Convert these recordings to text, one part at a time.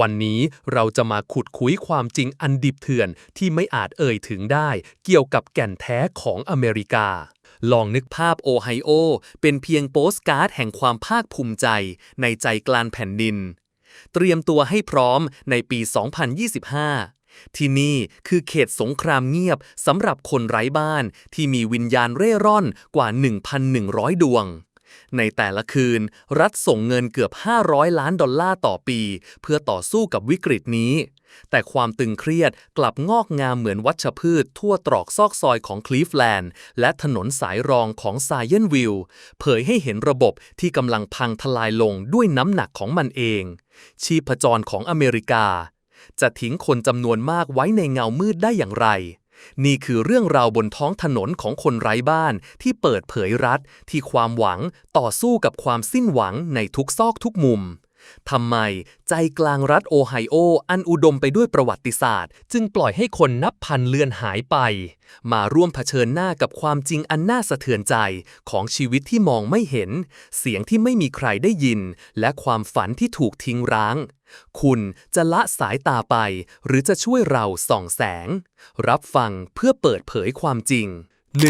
วันนี้เราจะมาขุดคุยความจริงอันดิบเถื่อนที่ไม่อาจเอ่ยถึงได้ เกี่ยวกับแก่นแท้ของอเมริกา ลองนึกภาพโอไฮโอ เป็นเพียงโปสการ์ดแห่งความภาคภูมิใจ ในใจกลางแผ่นดิน เตรียมตัวให้พร้อมในปี 2025 ที่นี่คือเขตสงครามเงียบสำหรับคนไร้บ้านที่มีวิญญาณเร่ร่อนกว่า 1,100 ดวง ในแต่ละคืน รัฐส่งเงินเกือบ 500 ล้านดอลลาร์ต่อปี เพื่อต่อสู้กับวิกฤตนี้ แต่ความตึงเครียดกลับงอกงามเหมือนวัชพืช ทั่วตรอกซอกซอยของคลีฟแลนด์ และถนนสายรองของไซเยนวิลเผยให้เห็นระบบที่กำลังพังทลายลงด้วยน้ำหนักของมันเอง ชีพจรของอเมริกา จะทิ้งคนจำนวนมากไว้ในเงามืดได้อย่างไร นี่คือเรื่องราวบนท้องถนนของคนไร้บ้านที่เปิดเผยรัฐที่ความหวังต่อสู้กับความสิ้นหวังในทุกซอกทุกมุม ทำไมใจกลางรัฐโอไฮโอ อันอุดมไปด้วยประวัติศาสตร์ จึงปล่อยให้คนนับพันเลือนหายไป มาร่วมเผชิญหน้ากับความจริงอันน่าสะเทือนใจของชีวิตที่มองไม่เห็น เสียงที่ไม่มีใครได้ยิน และความฝันที่ถูกทิ้งร้าง คุณจะละสายตาไป หรือจะช่วยเราส่องแสง รับฟังเพื่อเปิดเผยความจริง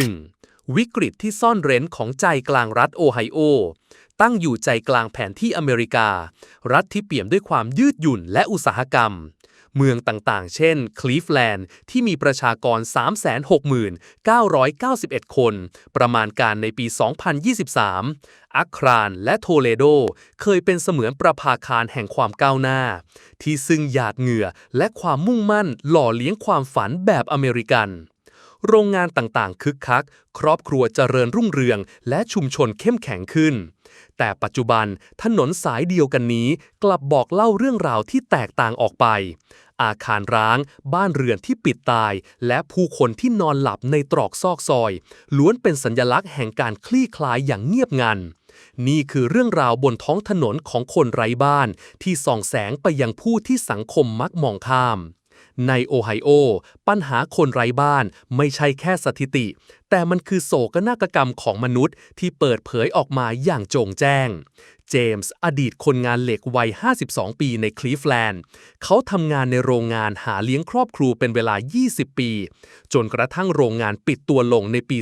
1. วิกฤตที่ซ่อนเร้นของใจกลางรัฐโอไฮโอ ตั้งอยู่ใจกลางแผนที่อเมริกา รัฐที่เปี่ยมด้วยความยืดหยุ่นและอุตสาหกรรม เมืองต่างๆ เช่น คลีฟแลนด์ ที่มีประชากร 369,991 คน ประมาณการในปี 2023 อัครานและโทเลโด เคยเป็นเสมือนประภาคารแห่งความก้าวหน้า ที่ซึ่งหยาดเหงื่อและความมุ่งมั่นหล่อเลี้ยงความฝันแบบอเมริกันโรงงานต่างๆ คึกคัก ครอบครัวเจริญรุ่งเรือง และชุมชนเข้มแข็งขึ้น แต่ปัจจุบันถนนสายเดียวกันนี้กลับบอกเล่าเรื่องราวที่แตกต่างออกไป อาคารร้าง บ้านเรือนที่ปิดตาย และผู้คนที่นอนหลับในตรอกซอกซอย ล้วนเป็นสัญลักษณ์แห่งการคลี่คลายอย่างเงียบงันนี่คือเรื่องราวบนท้องถนนของคนไร้บ้าน ที่ส่องแสงไปยังผู้ที่สังคมมักมองข้าม ในโอไฮโอ ปัญหาคนไร้บ้านไม่ใช่แค่สถิติ แต่มันคือโศกนาฏกรรมของมนุษย์ที่เปิดเผยออกมาอย่างโจ่งแจ้ง เจมส์อดีตคนงานเหล็กวัย 52 ปีในคลีฟแลนด์ เขาทำงานในโรงงานหาเลี้ยงครอบครัวเป็นเวลา 20 ปี จนกระทั่งโรงงานปิดตัวลงในปี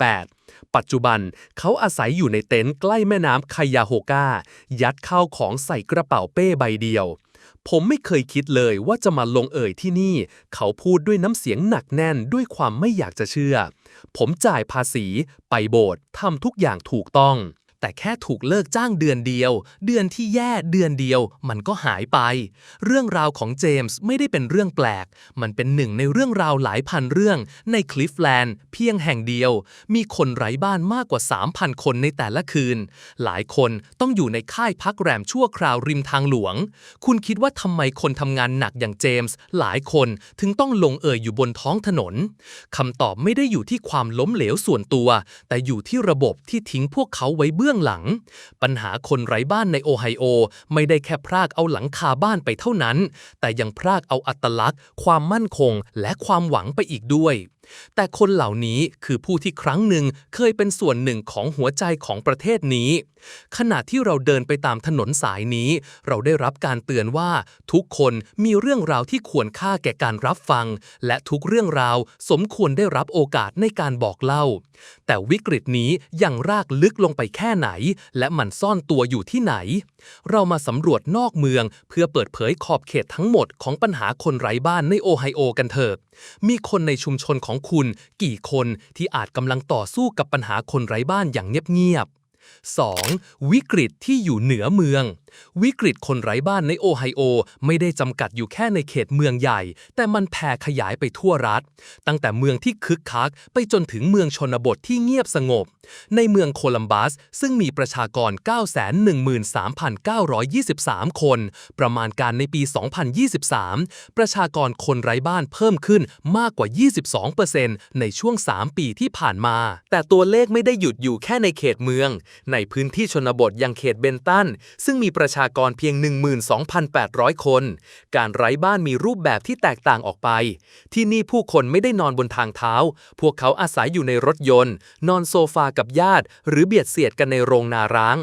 2018ปัจจุบันเขาอาศัยอยู่ในเต็นท์ใกล้แม่น้ำไคยาโฮกายัดข้าวของใส่กระเป๋าเป้ใบเดียว ผมไม่เคยคิดเลยว่าจะมาลงเอ่ยที่นี่ เขาพูดด้วยน้ำเสียงหนักแน่นด้วยความไม่อยากจะเชื่อ ผมจ่ายภาษี ไปโบสถ์ทำทุกอย่างถูกต้อง แต่แค่ถูกเลิกจ้างเดือนเดียว เดือนที่แย่เดือนเดียว มันก็หายไป เรื่องราวของเจมส์ไม่ได้เป็นเรื่องแปลก มันเป็นหนึ่งในเรื่องราวหลายพันเรื่อง ในคลิฟแลนด์เพียงแห่งเดียว มีคนไร้บ้านมากกว่า 3,000 คนในแต่ละคืน หลายคนต้องอยู่ในค่ายพักแรมชั่วคราวริมทางหลวง คุณคิดว่าทำไมคนทำงานหนักอย่างเจมส์หลายคนถึงต้องลงเอ่ยอยู่บนท้องถนนคำตอบไม่ได้อยู่ที่ความล้มเหลวส่วนตัว แต่อยู่ที่ระบบที่ทิ้งพวกเขาไว้เบื้องื้องหลัง ปัญหาคนไร้บ้านในโอไฮโอ ไม่ได้แค่พรากเอาหลังคาบ้านไปเท่านั้น แต่ยังพรากเอาอัตลักษณ์ ความมั่นคง และความหวังไปอีกด้วย แต่คนเหล่านี้คือผู้ที่ครั้งหนึ่งเคยเป็นส่วนหนึ่งของหัวใจของประเทศนี้ ขณะที่เราเดินไปตามถนนสายนี้ เราได้รับการเตือนว่า ทุกคนมีเรื่องราวที่ควรค่าแก่การรับฟัง และทุกเรื่องราวสมควรได้รับโอกาสในการบอกเล่า แต่วิกฤตนี้ยังรากลึกลงไปแค่ไหน และมันซ่อนตัวอยู่ที่ไหน เรามาสำรวจนอกเมืองเพื่อเปิดเผยขอบเขตทั้งหมดของปัญหาคนไร้บ้านในโอไฮโอกันเถิด มีคนในชุมชนของคุณกี่คนที่อาจกำลังต่อสู้กับปัญหาคนไร้บ้านอย่างเงียบๆ 2. วิกฤตที่อยู่เหนือเมือง วิกฤตคนไร้บ้านในโอไฮโอ ไม่ได้จำกัดอยู่แค่ในเขตเมืองใหญ่ แต่มันแผ่ขยายไปทั่วรัฐ ตั้งแต่เมืองที่คึกคัก ไปจนถึงเมืองชนบทที่เงียบสงบ ในเมืองโคลัมบัส ซึ่งมีประชากร 913,923 คน ประมาณการในปี 2023 ประชากรคนไร้บ้านเพิ่มขึ้นมากกว่า 22%ในช่วง 3 ปีที่ผ่านมา แต่ตัวเลขไม่ได้หยุดอยู่แค่ในเขตเมือง ในพื้นที่ชนบทอยังเขตเบนตัน ซึ่งมีประชากรเพียง 12,800 คน การไร้บ้านมีรูปแบบที่แตกต่างออกไป ที่นี่ผู้คนไม่ได้นอนบนทางเท้า พวกเขาอาศัยอยู่ในรถยนต์ นอนโซฟากับญาติ หรือเบียดเสียดกันในโรงนาร้าง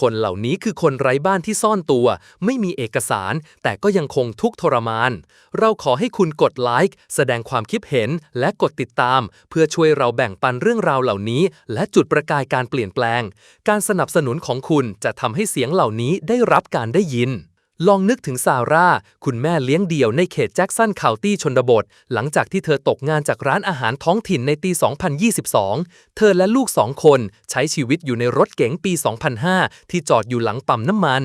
คนเหล่านี้คือคนไร้บ้านที่ซ่อนตัว ไม่มีเอกสาร แต่ก็ยังคงทุกข์ทรมาน เราขอให้คุณกดไลค์แสดงความคิดเห็นและกดติดตาม เพื่อช่วยเราแบ่งปันเรื่องราวเหล่านี้ และจุดประกายการเปลี่ยนแปลง การสนับสนุนของคุณจะทำให้เสียงเหล่านี้ได้รับการได้ยิน ลองนึกถึงซาร่า คุณแม่เลี้ยงเดี่ยวในเขตแจ็กสันคาวตี้ชนบท หลังจากที่เธอตกงานจากร้านอาหารท้องถิ่นในปี 2022 เธอและลูกสองคนใช้ชีวิตอยู่ในรถเก๋งปี 2005 ที่จอดอยู่หลังปั๊มน้ำมัน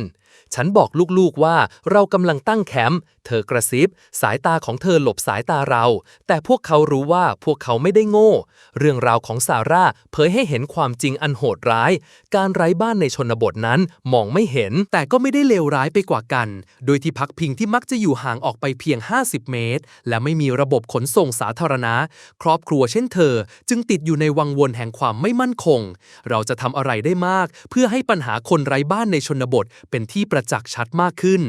ฉันบอกลูกๆว่าเรากำลังตั้งแคมป์ เธอกระซิบ สายตาของเธอหลบสายตาเรา แต่พวกเขารู้ว่าพวกเขาไม่ได้โง่ เรื่องราวของซาร่าเผยให้เห็นความจริงอันโหดร้าย การไร้บ้านในชนบทนั้นมองไม่เห็น แต่ก็ไม่ได้เลวร้ายไปกว่ากัน โดยที่พักพิงที่มักจะอยู่ห่างออกไปเพียง 50 เมตร และไม่มีระบบขนส่งสาธารณะ ครอบครัวเช่นเธอ จึงติดอยู่ในวังวนแห่งความไม่มั่นคง เราจะทำอะไรได้มาก เพื่อให้ปัญหาคนไร้บ้านในชนบทเป็นที่ประจักษ์ชัดมากขึ้น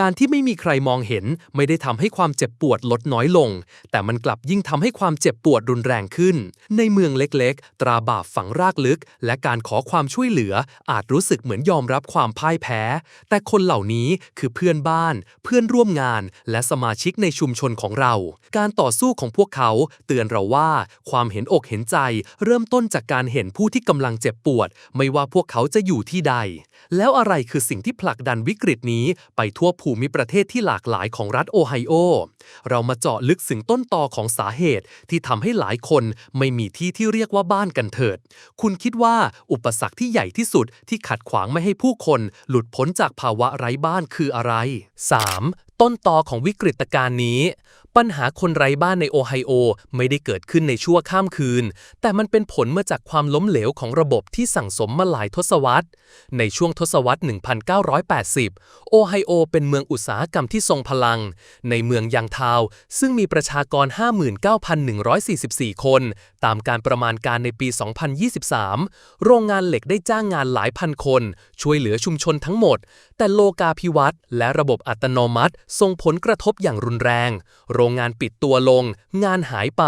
การที่ไม่มีใครมองเห็นไม่ได้ทำให้ความเจ็บปวดลดน้อยลง แต่มันกลับยิ่งทำให้ความเจ็บปวดรุนแรงขึ้น ในเมืองเล็กๆ ตราบาปฝังรากลึก และการขอความช่วยเหลือ อาจรู้สึกเหมือนยอมรับความพ่ายแพ้ แต่คนเหล่านี้คือเพื่อนบ้าน เพื่อนร่วมงาน และสมาชิกในชุมชนของเรา การต่อสู้ของพวกเขา เตือนเราว่า ความเห็นอกเห็นใจ เริ่มต้นจากการเห็นผู้ที่กำลังเจ็บปวด ไม่ว่าพวกเขาจะอยู่ที่ใด แล้วอะไรคือสิ่งที่ผลักดันวิกฤตนี้ไปทั่วภูมิประเทศที่หลากหลายของรัฐโอไฮโอ เรามาเจาะลึกถึงต้นตอของสาเหตุที่ทำให้หลายคนไม่มีที่ที่เรียกว่าบ้านกันเถิด คุณคิดว่าอุปสรรคที่ใหญ่ที่สุดที่ขัดขวางไม่ให้ผู้คน หลุดพ้นจากภาวะไร้บ้านคืออะไร 3. ต้นตอของวิกฤตการณ์นี้ ปัญหาคนไร้บ้านในโอไฮโอไม่ได้เกิดขึ้นในชั่วข้ามคืน แต่มันเป็นผลมาจากความล้มเหลวของระบบที่สั่งสมมาหลายทศวรรษ ในช่วงทศวรรษ 1980 โอไฮโอเป็นเมืองอุตสาหกรรมที่ทรงพลัง ในเมืองยังทาว ซึ่งมีประชากร 59,144 คน ตามการประมาณการในปี 2023 โรงงานเหล็กได้จ้างงานหลายพันคน ช่วยเหลือชุมชนทั้งหมด แต่โลกาภิวัตน์และระบบอัตโนมัติส่งผลกระทบอย่างรุนแรง โรงงานปิดตัวลง งานหายไป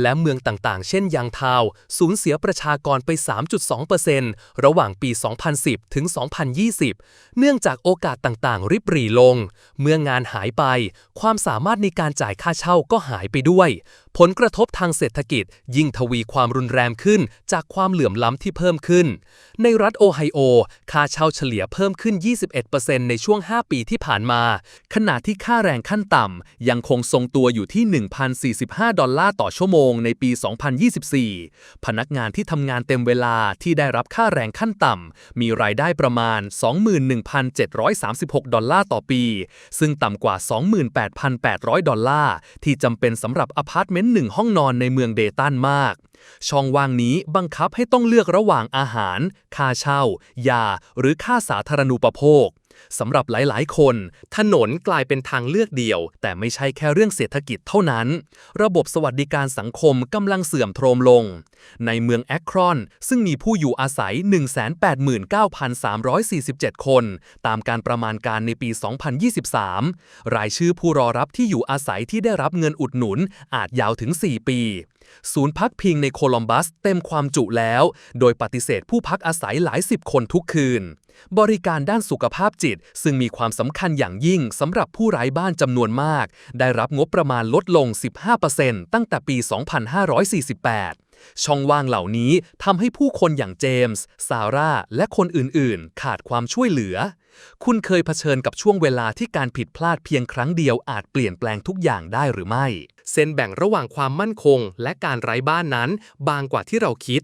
และเมืองต่างๆ เช่นยางทาว สูญเสียประชากรไป 3.2%ระหว่างปี 2010 ถึง 2020 เนื่องจากโอกาสต่างๆ ริบหรี่ลง เมื่องานหายไป ความสามารถในการจ่ายค่าเช่าก็หายไปด้วย ผลกระทบทางเศรษฐกิจ ยิ่งทวีความรุนแรงขึ้น จากความเหลื่อมล้ำที่เพิ่มขึ้น ในรัฐโอไฮโอ ค่าเช่าเฉลี่ยเพิ่มขึ้น 21ในช่วง 5 ปีที่ผ่านมา ขณะที่ค่าแรงขั้นต่ำยังคงทรงตัวอยู่ที่ 1,045 ดอลลาร์ต่อชั่วโมงในปี 2024 พนักงานที่ทำงานเต็มเวลาที่ได้รับค่าแรงขั้นต่ำมีรายได้ประมาณ 21,736 ดอลลาร์ต่อปี ซึ่งต่ำกว่า 28,800 ดอลลาร์ที่จำเป็นสำหรับอพาร์ตเมนต์หนึ่งห้องนอนในเมืองเดตันมาก ช่องว่างนี้บังคับให้ต้องเลือกระหว่างอาหาร ค่าเช่า ยา หรือค่าสาธารณูปโภค สำหรับหลายๆ คน ถนนกลายเป็นทางเลือกเดียว แต่ไม่ใช่แค่เรื่องเศรษฐกิจเท่านั้น ระบบสวัสดิการสังคมกำลังเสื่อมโทรมลง ในเมืองแอครอน ซึ่งมีผู้อยู่อาศัย 189,347 คน ตามการประมาณการในปี 2023 รายชื่อผู้รอรับที่อยู่อาศัยที่ได้รับเงินอุดหนุนอาจยาวถึง 4 ปี ศูนย์พักพิงในโคลัมบัสเต็มความจุแล้ว โดยปฏิเสธผู้พักอาศัยหลายสิบคนทุกคืน บริการด้านสุขภาพจิต ซึ่งมีความสำคัญอย่างยิ่งสำหรับผู้ไร้บ้านจำนวนมาก ได้รับงบประมาณลดลง 15%ตั้งแต่ปี 2548ช่องว่างเหล่านี้ทำให้ผู้คนอย่างเจมส์ ซาร่า และคนอื่นๆ ขาดความช่วยเหลือ คุณเคยเผชิญกับช่วงเวลาที่การผิดพลาดเพียงครั้งเดียวอาจเปลี่ยนแปลงทุกอย่างได้หรือไม่ เส้นแบ่งระหว่างความมั่นคง และการไร้บ้านนั้น บางกว่าที่เราคิด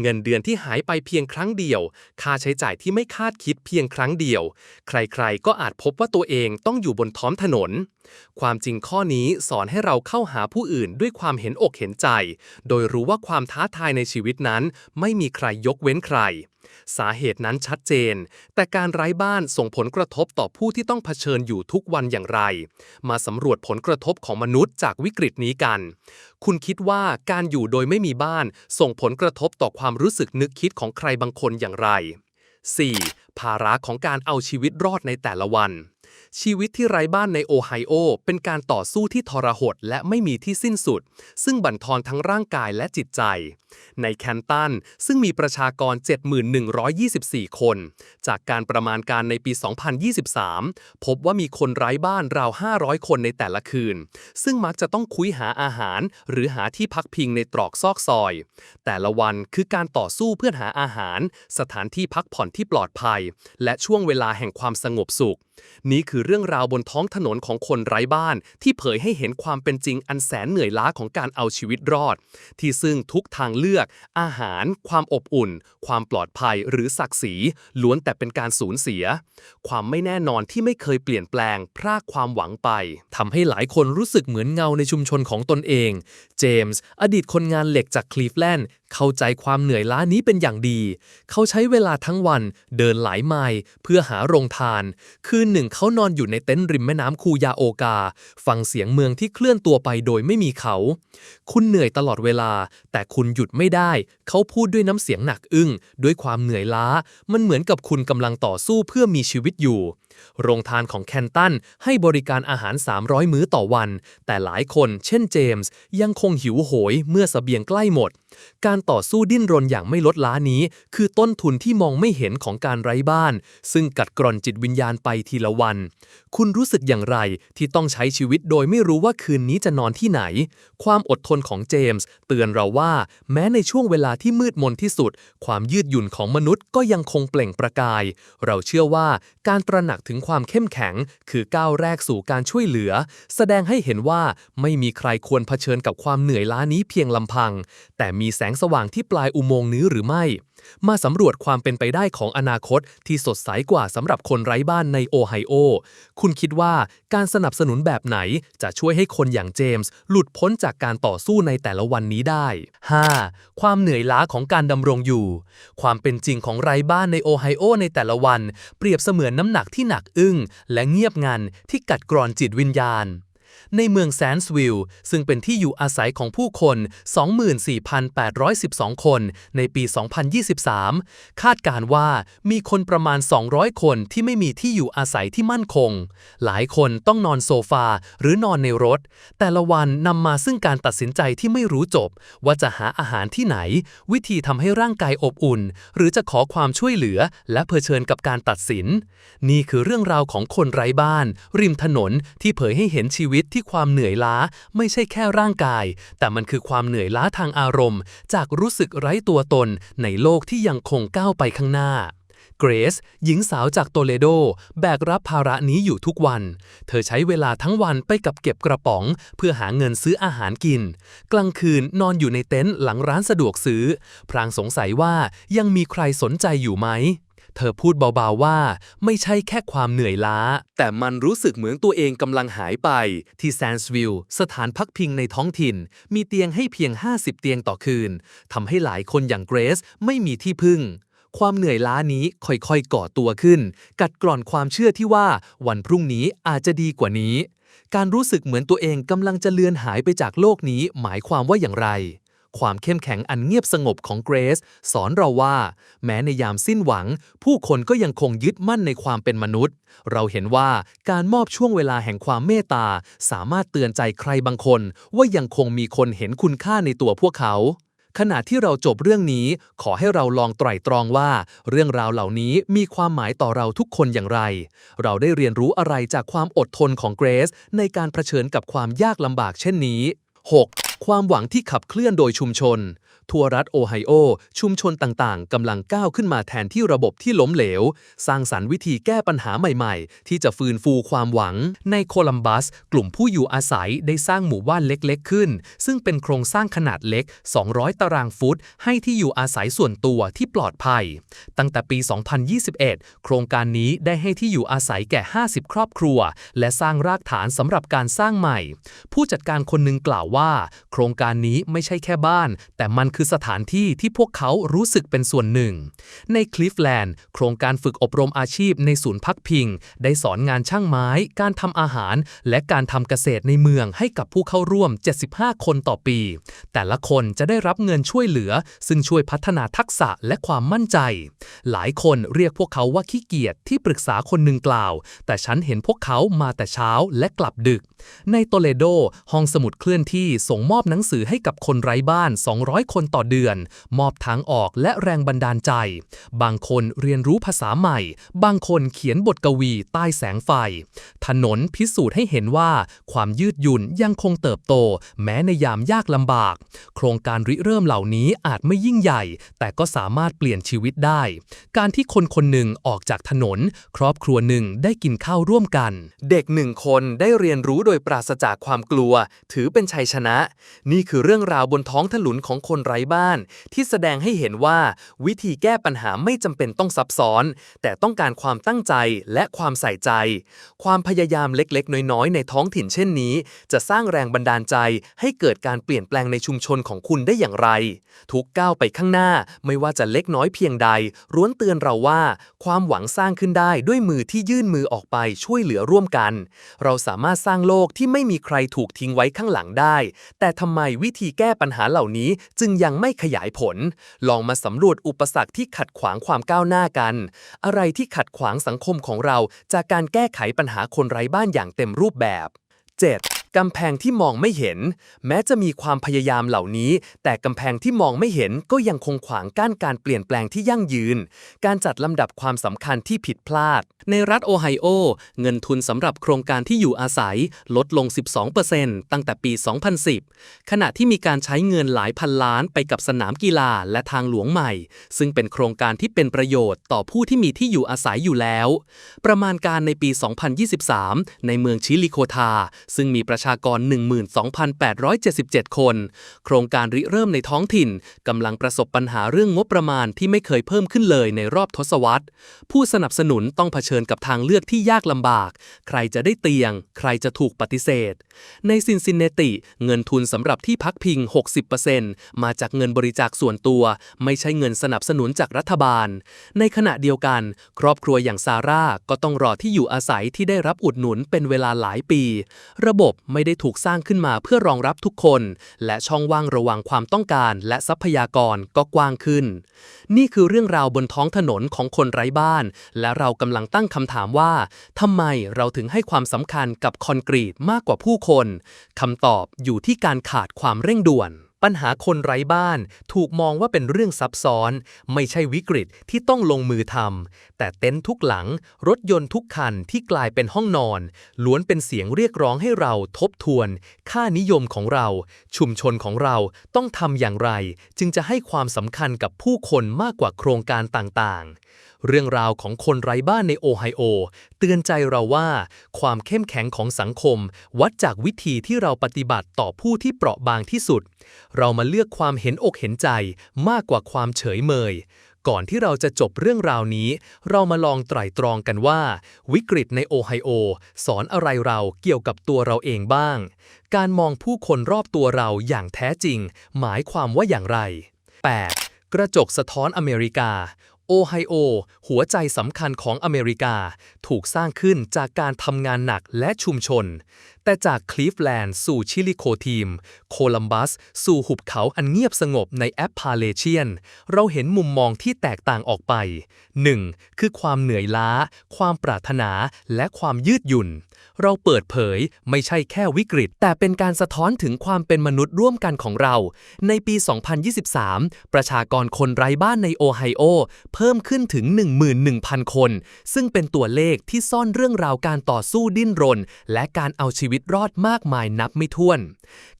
เงินเดือนที่หายไปเพียงครั้งเดียว ค่าใช้จ่ายที่ไม่คาดคิดเพียงครั้งเดียว ใครๆ ก็อาจพบว่าตัวเองต้องอยู่บนท้องถนน ความจริงข้อนี้สอนให้เราเข้าหาผู้อื่นด้วยความเห็นอกเห็นใจ โดยรู้ว่าความท้าทายในชีวิตนั้น ไม่มีใครยกเว้นใคร สาเหตุนั้นชัดเจน แต่การไร้บ้านส่งผลกระทบต่อผู้ที่ต้องเผชิญอยู่ทุกวันอย่างไร มาสำรวจผลกระทบของมนุษย์จากวิกฤตนี้กัน คุณคิดว่าการอยู่โดยไม่มีบ้าน ส่งผลกระทบต่อความรู้สึกนึกคิดของใครบางคนอย่างไร 4. ภาระของการเอาชีวิตรอดในแต่ละวัน ชีวิตที่ไร้บ้านในโอไฮโอ เป็นการต่อสู้ที่ทรหดและไม่มีที่สิ้นสุด ซึ่งบั่นทอนทั้งร่างกายและจิตใจ ในแคนตัน ซึ่งมีประชากร 71,124 คน จากการประมาณการในปี 2023 พบว่ามีคนไร้บ้านราว 500 คนในแต่ละคืน ซึ่งมักจะต้องคุยหาอาหาร หรือหาที่พักพิงในตรอกซอกซอย แต่ละวันคือการต่อสู้เพื่อหาอาหาร สถานที่พักผ่อนที่ปลอดภัย และช่วงเวลาแห่งความสงบสุข นี่คือเรื่องราวบนท้องถนนของคนไร้บ้าน ที่เผยให้เห็นความเป็นจริงอันแสนเหนื่อยล้าของการเอาชีวิตรอด ที่ซึ่งทุกทางเลือก อาหาร ความอบอุ่น ความปลอดภัยหรือศักดิ์ศรีล้วนแต่เป็นการสูญเสีย ความไม่แน่นอนที่ไม่เคยเปลี่ยนแปลง พรากความหวังไปทำให้หลายคนรู้สึกเหมือนเงาในชุมชนของตนเอง เจมส์อดีตคนงานเหล็กจากคลีฟแลนด์ เข้าใจความเหนื่อยล้านี้เป็นอย่างดี เขาใช้เวลาทั้งวันเดินหลายไมล์เพื่อหาโรงทาน คืนหนึ่งเขานอนอยู่ในเต็นท์ริมแม่น้ำคูยาโอกา ฟังเสียงเมืองที่เคลื่อนตัวไปโดยไม่มีเขา คุณเหนื่อยตลอดเวลา แต่คุณหยุดไม่ได้ เขาพูดด้วยน้ำเสียงหนักอึ้ง ด้วยความเหนื่อยล้า มันเหมือนกับคุณกำลังต่อสู้เพื่อมีชีวิตอยู่ โรงทานของแคนตันให้บริการอาหาร 300 มื้อต่อวัน แต่หลายคนเช่นเจมส์ ยังคงหิวโหยเมื่อสเสบียงใกล้หมด การต่อสู้ดิ้นรนอย่างไม่ลดล้านี้ คือต้นทุนที่มองไม่เห็นของการไร้บ้าน ซึ่งกัดกร่อนจิตวิญญาณไปทีละวัน คุณรู้สึกอย่างไรที่ต้องใช้ชีวิตโดยไม่รู้ว่าคืนนี้จะนอนที่ไหน ความอดทนของเจมส์เตือนเราว่า แม้ในช่วงเวลาที่มืดมนที่สุด ความยืดหยุ่นของมนุษย์ก็ยังคงเปล่งประกาย เราเชื่อว่าการตระหนักถึงความเข้มแข็ง คือก้าวแรกสู่การช่วยเหลือ แสดงให้เห็นว่าไม่มีใครควรเผชิญกับความเหนื่อยล้านี้เพียงลำพัง แต่มีแสงสว่างที่ปลายอุโมงค์นี้หรือไม่ มาสำรวจความเป็นไปได้ของอนาคตที่สดใสกว่าสำหรับคนไร้บ้านในโอไฮโอ คุณคิดว่าการสนับสนุนแบบไหนจะช่วยให้คนอย่างเจมส์หลุดพ้นจากการต่อสู้ในแต่ละวันนี้ได้ 5. ความเหนื่อยล้าของการดำรงอยู่ ความเป็นจริงของไร้บ้านในโอไฮโอในแต่ละวัน เปรียบเสมือนน้ำหนักที่หนักอึ้งและเงียบงันที่กัดกร่อนจิตวิญญาณ ในเมืองแซนส์วิลล์ซึ่งเป็นที่อยู่อาศัยของผู้คน 24,812 คนในปี 2023 คาดการว่ามีคนประมาณ 200 คนที่ไม่มีที่อยู่อาศัยที่มั่นคง หลายคนต้องนอนโซฟาหรือนอนในรถ แต่ละวันนำมาซึ่งการตัดสินใจที่ไม่รู้จบ ว่าจะหาอาหารที่ไหน วิธีทำให้ร่างกายอบอุ่น หรือจะขอความช่วยเหลือ และเผชิญกับการตัดสิน นี่คือเรื่องราวของคนไร้บ้าน ริมถนนที่เผยให้เห็นชีวิตที่ความเหนื่อยล้าไม่ใช่แค่ร่างกาย แต่มันคือความเหนื่อยล้าทางอารมณ์ จากรู้สึกไร้ตัวตนในโลกที่ยังคงก้าวไปข้างหน้าเกรซหญิงสาวจากโตเลโด แบกรับภาระนี้อยู่ทุกวัน เธอใช้เวลาทั้งวันไปกับเก็บกระป๋อง เพื่อหาเงินซื้ออาหารกิน กลางคืนนอนอยู่ในเต็นท์หลังร้านสะดวกซื้อ พรางสงสัยว่ายังมีใครสนใจอยู่ไหม เธอพูดเบาๆว่า ไม่ใช่แค่ความเหนื่อยล้า แต่มันรู้สึกเหมือนตัวเองกำลังหายไป ที่แซนส์วิลล์สถานพักพิงในท้องถิ่น มีเตียงให้เพียง 50 เตียงต่อคืนทำให้หลายคนอย่างเกรซไม่มีที่พึ่ง ความเหนื่อยล้านี้ค่อยๆ ก่อตัวขึ้น กัดกร่อนความเชื่อที่ว่าวันพรุ่งนี้อาจจะดีกว่านี้ การรู้สึกเหมือนตัวเองกำลังจะเลือนหายไปจากโลกนี้หมายความว่าอย่างไร ความเข้มแข็งอันเงียบสงบของเกรซสอนเราว่า แม้ในยามสิ้นหวัง ผู้คนก็ยังคงยึดมั่นในความเป็นมนุษย์ เราเห็นว่าการมอบช่วงเวลาแห่งความเมตตา สามารถเตือนใจใครบางคน ว่ายังคงมีคนเห็นคุณค่าในตัวพวกเขาขณะที่เราจบเรื่องนี้ ขอให้เราลองไตร่ตรองว่า เรื่องราวเหล่านี้มีความหมายต่อเราทุกคนอย่างไร เราได้เรียนรู้อะไรจากความอดทนของเกรซในการเผชิญกับความยากลำบากเช่นนี้ 6. ความหวังที่ขับเคลื่อนโดยชุมชน ทั่วรัฐโอไฮโอ ชุมชนต่างๆ กำลังก้าวขึ้นมาแทนที่ระบบที่ล้มเหลว สร้างสรรค์วิธีแก้ปัญหาใหม่ๆ ที่จะฟื้นฟูความหวัง ในโคลัมบัส กลุ่มผู้อยู่อาศัยได้สร้างหมู่บ้านเล็กๆ ขึ้น ซึ่งเป็นโครงสร้างขนาดเล็ก 200 ตารางฟุต ให้ที่อยู่อาศัยส่วนตัวที่ปลอดภัย ตั้งแต่ปี 2021 โครงการนี้ได้ให้ที่อยู่อาศัยแก่ 50 ครอบครัว และสร้างรากฐานสำหรับการสร้างใหม่ ผู้จัดการคนหนึ่งกล่าวว่า โครงการนี้ไม่ใช่แค่บ้าน แต่มันคือคือสถานที่ที่พวกเขารู้สึกเป็นส่วนหนึ่ง ในคลิฟแลนด์โครงการฝึกอบรมอาชีพในศูนย์พักพิง ได้สอนงานช่างไม้ การทำอาหาร และการทำเกษตรในเมืองให้กับผู้เข้าร่วม 75 คนต่อปี แต่ละคนจะได้รับเงินช่วยเหลือ ซึ่งช่วยพัฒนาทักษะและความมั่นใจ หลายคนเรียกพวกเขาว่าขี้เกียจที่ปรึกษาคนหนึ่งกล่าว แต่ฉันเห็นพวกเขามาแต่เช้าและกลับดึก ในโตเลโดห้องสมุดเคลื่อนที่ส่งมอบหนังสือให้กับคนไร้บ้าน 200 คนต่อเดือน มอบทางออกและแรงบันดาลใจ บางคนเรียนรู้ภาษาใหม่ บางคนเขียนบทกวีใต้แสงไฟ ถนนพิสูจน์ให้เห็นว่า ความยืดหยุ่นยังคงเติบโต แม้ในยามยากลำบาก โครงการริเริ่มเหล่านี้อาจไม่ยิ่งใหญ่ แต่ก็สามารถเปลี่ยนชีวิตได้ การที่คนคนหนึ่งออกจากถนน ครอบครัวหนึ่งได้กินข้าวร่วมกัน เด็กหนึ่งคนได้เรียนรู้โดยปราศจากความกลัว ถือเป็นชัยชนะ นี่คือเรื่องราวบนท้องถนนของคนไร้บ้าน ที่แสดงให้เห็นว่า วิธีแก้ปัญหาไม่จำเป็นต้องซับซ้อน แต่ต้องการความตั้งใจและความใส่ใจ ความพยายามเล็กๆ น้อยๆ ในท้องถิ่นเช่นนี้ จะสร้างแรงบันดาลใจให้เกิดการเปลี่ยนแปลงในชุมชนของคุณได้อย่างไร ทุกก้าวไปข้างหน้าไม่ว่าจะเล็กน้อยเพียงใดร้วนเตือนเราว่า ความหวังสร้างขึ้นได้ด้วยมือที่ยื่นมือออกไปช่วยเหลือร่วมกัน เราสามารถสร้างโลกที่ไม่มีใครถูกทิ้งไว้ข้างหลังได้ แต่ทำไมวิธีแก้ปัญหาเหล่านี้จึงยังไม่ขยายผล ลองมาสำรวจอุปสรรคที่ขัดขวางความก้าวหน้ากัน อะไรที่ขัดขวางสังคมของเราจากการแก้ไขปัญหาคนไร้บ้านอย่างเต็มรูปแบบ 7. กำแพงที่มองไม่เห็น แม้จะมีความพยายามเหล่านี้ แต่กำแพงที่มองไม่เห็นก็ยังคงขวางกั้นการเปลี่ยนแปลงที่ยั่งยืน การจัดลำดับความสำคัญที่ผิดพลาด ในรัฐโอไฮโอ เงินทุนสำหรับโครงการที่อยู่อาศัย ลดลง 12%ตั้งแต่ปี 2010 ขณะที่มีการใช้เงินหลายพันล้านไปกับสนามกีฬาและทางหลวงใหม่ ซึ่งเป็นโครงการที่เป็นประโยชน์ต่อผู้ที่มีที่อยู่อาศัยอยู่แล้ว ประมาณการในปี 2023 ในเมืองชิลิโคทา ซึ่งมีประชากร 12,877 คน โครงการริเริ่มในท้องถิ่นกำลังประสบปัญหาเรื่องงบประมาณที่ไม่เคยเพิ่มขึ้นเลยในรอบทศวรรษ ผู้สนับสนุนต้องเผชิญกับทางเลือกที่ยากลำบาก ใครจะได้เตียง ใครจะถูกปฏิเสธ ในซินซินเนติ เงินทุนสำหรับที่พักพิง 60%มาจากเงินบริจาคส่วนตัว ไม่ใช่เงินสนับสนุนจากรัฐบาล ในขณะเดียวกัน ครอบครัวอย่างซาร่าก็ต้องรอที่อยู่อาศัยที่ได้รับอุดหนุนเป็นเวลาหลายปี ระบบไม่ได้ถูกสร้างขึ้นมาเพื่อรองรับทุกคน และช่องว่างระหว่างความต้องการและทรัพยากรก็กว้างขึ้น นี่คือเรื่องราวบนท้องถนนของคนไร้บ้าน และเรากำลังตั้งคำถามว่าทำไมเราถึงให้ความสำคัญกับคอนกรีตมากกว่าผู้คนคำตอบอยู่ที่การขาดความเร่งด่วน ปัญหาคนไร้บ้านถูกมองว่าเป็นเรื่องซับซ้อน ไม่ใช่วิกฤตที่ต้องลงมือทำแต่เต็นท์ทุกหลัง รถยนต์ทุกคันที่กลายเป็นห้องนอน ล้วนเป็นเสียงเรียกร้องให้เราทบทวน ค่านิยมของเรา ชุมชนของเราต้องทำอย่างไร จึงจะให้ความสำคัญกับผู้คนมากกว่าโครงการต่างๆ เรื่องราวของคนไร้บ้านในโอไฮโอ เตือนใจเราว่า ความเข้มแข็งของสังคม วัดจากวิธีที่เราปฏิบัติต่อผู้ที่เปราะบางที่สุด เรามาเลือกความเห็นอกเห็นใจมากกว่าความเฉยเมย ก่อนที่เราจะจบเรื่องราวนี้ เรามาลองไตร่ตรองกันว่า วิกฤตในโอไฮโอ สอนอะไรเราเกี่ยวกับตัวเราเองบ้าง การมองผู้คนรอบตัวเราอย่างแท้จริง หมายความว่าอย่างไร 8. กระจกสะท้อนอเมริกา โอไฮโอ หัวใจสำคัญของอเมริกา ถูกสร้างขึ้นจากการทำงานหนักและชุมชน แต่จากคลีฟแลนด์สู่ชิลิโคทีม โคลัมบัส สู่หุบเขาอันเงียบสงบในแอปพาเลเชียน เราเห็นมุมมองที่แตกต่างออกไป 1. คือความเหนื่อยล้า ความปรารถนา และความยืดหยุ่น เราเปิดเผยไม่ใช่แค่วิกฤต แต่เป็นการสะท้อนถึงความเป็นมนุษย์ร่วมกันของเรา ในปี 2023 ประชากรคนไร้บ้านในโอไฮโอ เพิ่มขึ้นถึง 11,000 คน ซึ่งเป็นตัวเลขที่ซ่อนเรื่องราวการต่อสู้ดิ้นรน และการเอาชีวิตรอดมากมายนับไม่ถ้วน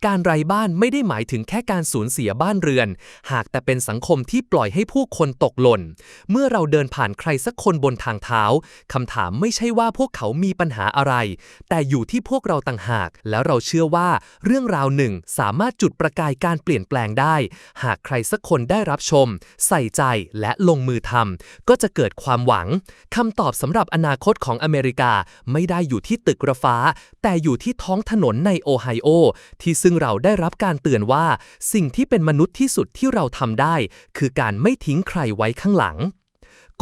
การไร้บ้านไม่ได้หมายถึงแค่การสูญเสียบ้านเรือน หากแต่เป็นสังคมที่ปล่อยให้ผู้คนตกหล่น เมื่อเราเดินผ่านใครสักคนบนทางเท้าคำถามไม่ใช่ว่าพวกเขามีปัญหาอะไร แต่อยู่ที่พวกเราต่างหาก แล้วเราเชื่อว่าเรื่องราวหนึ่งสามารถจุดประกายการเปลี่ยนแปลงได้ หากใครสักคนได้รับชม ใส่ใจและลงมือทำก็จะเกิดความหวังคำตอบสำหรับอนาคตของอเมริกาไม่ได้อยู่ที่ตึกระฟ้า แต่อยู่ที่ท้องถนนในโอไฮโอ ที่ซึ่งเราได้รับการเตือนว่า สิ่งที่เป็นมนุษย์ที่สุดที่เราทำได้ คือการไม่ทิ้งใครไว้ข้างหลัง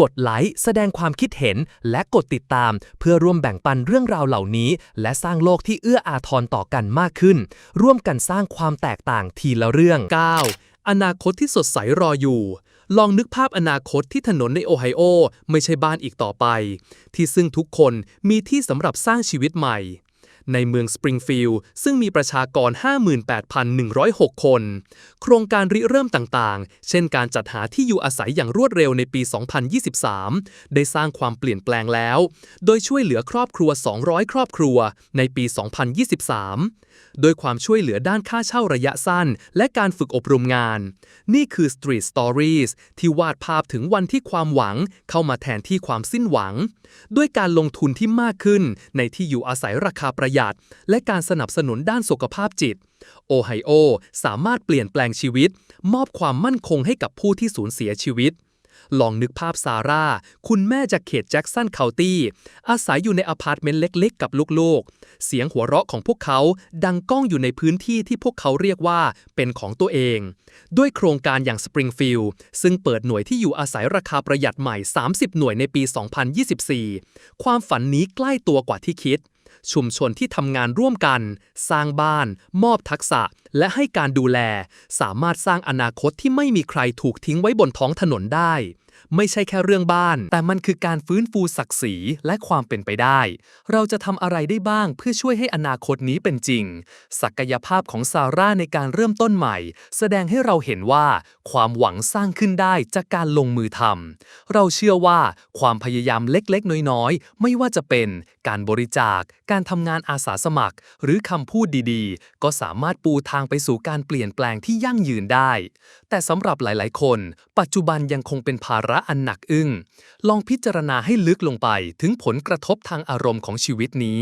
กดไลค์แสดงความคิดเห็นและกดติดตาม เพื่อร่วมแบ่งปันเรื่องราวเหล่านี้ และสร้างโลกที่เอื้ออาทรต่อกันมากขึ้น ร่วมกันสร้างความแตกต่างทีละเรื่อง 9. อนาคตที่สดใสรออยู่ลองนึกภาพอนาคตที่ถนนในโอไฮโอ ไม่ใช่บ้านอีกต่อไป ที่ซึ่งทุกคนมีที่สำหรับสร้างชีวิตใหม่ ในเมืองสปริงฟิลด์ซึ่งมีประชากร 58,106 คน โครงการริเริ่มต่างๆ เช่นการจัดหาที่อยู่อาศัยอย่างรวดเร็วในปี 2023 ได้สร้างความเปลี่ยนแปลงแล้ว โดยช่วยเหลือครอบครัว 200 ครอบครัวในปี 2023 โดยความช่วยเหลือด้านค่าเช่าระยะสั้น และการฝึกอบรมงาน นี่คือ Street Stories ที่วาดภาพถึงวันที่ความหวังเข้ามาแทนที่ความสิ้นหวัง ด้วยการลงทุนที่มากขึ้นในที่อยู่อาศัยราคาประหยัด และการสนับสนุนด้านสุขภาพจิต โอไฮโอสามารถเปลี่ยนแปลงชีวิต มอบความมั่นคงให้กับผู้ที่สูญเสียชีวิต ลองนึกภาพซาร่า คุณแม่จากเขตแจ็กสันเคานตี้ อาศัยอยู่ในอพาร์ตเมนต์เล็กๆ กับลูกๆ เสียงหัวเราะของพวกเขาดังก้องอยู่ในพื้นที่ที่พวกเขาเรียกว่าเป็นของตัวเอง ด้วยโครงการอย่างสปริงฟิลด์ซึ่งเปิดหน่วยที่อยู่อาศัยราคาประหยัดใหม่ 30 หน่วยในปี 2024 ความฝันนี้ใกล้ตัวกว่าที่คิด ชุมชนที่ทำงานร่วมกัน สร้างบ้าน มอบทักษะ และให้การดูแล สามารถสร้างอนาคตที่ไม่มีใครถูกทิ้งไว้บนท้องถนนได้ ไม่ใช่แค่เรื่องบ้าน แต่มันคือการฟื้นฟูศักดิ์ศรีและความเป็นไปได้ เราจะทำอะไรได้บ้างเพื่อช่วยให้อนาคตนี้เป็นจริง ศักยภาพของซาร่าในการเริ่มต้นใหม่ แสดงให้เราเห็นว่า ความหวังสร้างขึ้นได้จากการลงมือทำเราเชื่อว่าความพยายามเล็กๆ น้อยๆ ไม่ว่าจะเป็นการบริจาค การทำงานอาสาสมัคร หรือคำพูดดีๆ ก็สามารถปูทางไปสู่การเปลี่ยนแปลงที่ยั่งยืนได้ แต่สำหรับหลายๆ คน ปัจจุบันยังคงเป็นภาระอันหนักอึ้ง ลองพิจารณาให้ลึกลงไปถึงผลกระทบทางอารมณ์ของชีวิตนี้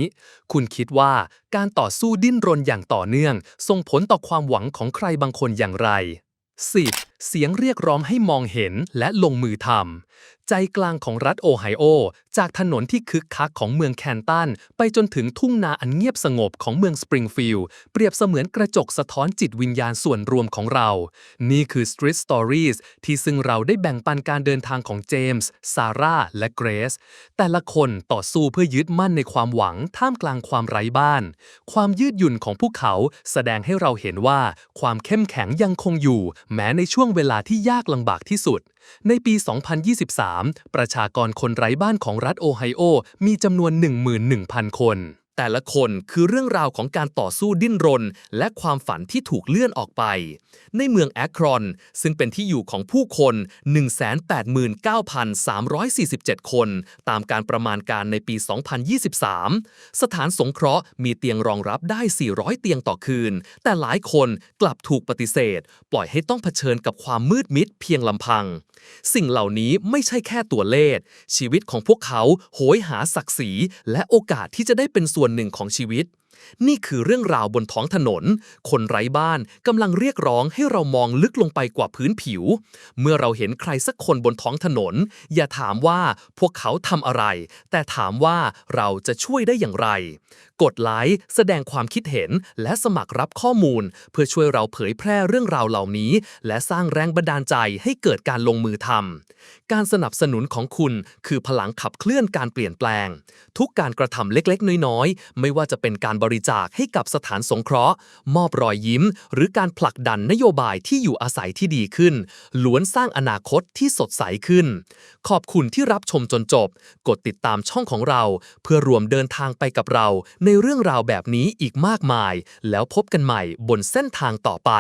คุณคิดว่าการต่อสู้ดิ้นรนอย่างต่อเนื่อง ส่งผลต่อความหวังของใครบางคนอย่างไร 10. เสียงเรียกร้องให้มองเห็นและลงมือทำ ใจกลางของรัฐโอไฮโอ จากถนนที่คึกคักของเมืองแคนตัน ไปจนถึงทุ่งนาอันเงียบสงบของเมืองสปริงฟิลด์ เปรียบเสมือนกระจกสะท้อนจิตวิญญาณส่วนรวมของเรา นี่คือ Street Stories ที่ซึ่งเราได้แบ่งปันการเดินทางของเจมส์ ซาร่า และเกรซ แต่ละคนต่อสู้เพื่อยึดมั่นในความหวังท่ามกลางความไร้บ้าน ความยืดหยุ่นของพวกเขาแสดงให้เราเห็นว่าความเข้มแข็งยังคงอยู่ แม้ในช่วงเวลาที่ยากลำบากที่สุด ในปี 2023 ประชากรคนไร้บ้านของรัฐโอไฮโอมีจำนวน 11,000 คน แต่ละคนคือเรื่องราวของการต่อสู้ดิ้นรน และความฝันที่ถูกเลื่อนออกไป ในเมืองแอครอน ซึ่งเป็นที่อยู่ของผู้คน 189,347 คน ตามการประมาณการในปี 2023 สถานสงเคราะห์มีเตียงรองรับได้ 400 เตียงต่อคืน แต่หลายคนกลับถูกปฏิเสธ ปล่อยให้ต้องเผชิญกับความมืดมิดเพียงลำพัง สิ่งเหล่านี้ไม่ใช่แค่ตัวเลข ชีวิตของพวกเขาโหยหาศักดิ์ศรีและโอกาสที่จะได้เป็นส่วนหนึ่งของชีวิต นี่คือเรื่องราวบนท้องถนน คนไร้บ้านกำลังเรียกร้องให้เรามองลึกลงไปกว่าพื้นผิว เมื่อเราเห็นใครสักคนบนท้องถนน อย่าถามว่าพวกเขาทำอะไร แต่ถามว่าเราจะช่วยได้อย่างไร กดไลค์แสดงความคิดเห็นและสมัครรับข้อมูล เพื่อช่วยเราเผยแพร่เรื่องราวเหล่านี้ และสร้างแรงบันดาลใจให้เกิดการลงมือทำการสนับสนุนของคุณคือพลังขับเคลื่อนการเปลี่ยนแปลง ทุกการกระทำเล็กๆ น้อยๆ ไม่ว่าจะเป็นการบริจาคให้กับสถานสงเคราะห์ มอบรอยยิ้ม หรือการผลักดันนโยบายที่อยู่อาศัยที่ดีขึ้น ล้วนสร้างอนาคตที่สดใสขึ้น ขอบคุณที่รับชมจนจบ กดติดตามช่องของเรา เพื่อรวมเดินทางไปกับเรา ในเรื่องราวแบบนี้อีกมากมาย แล้วพบกันใหม่บนเส้นทางต่อไป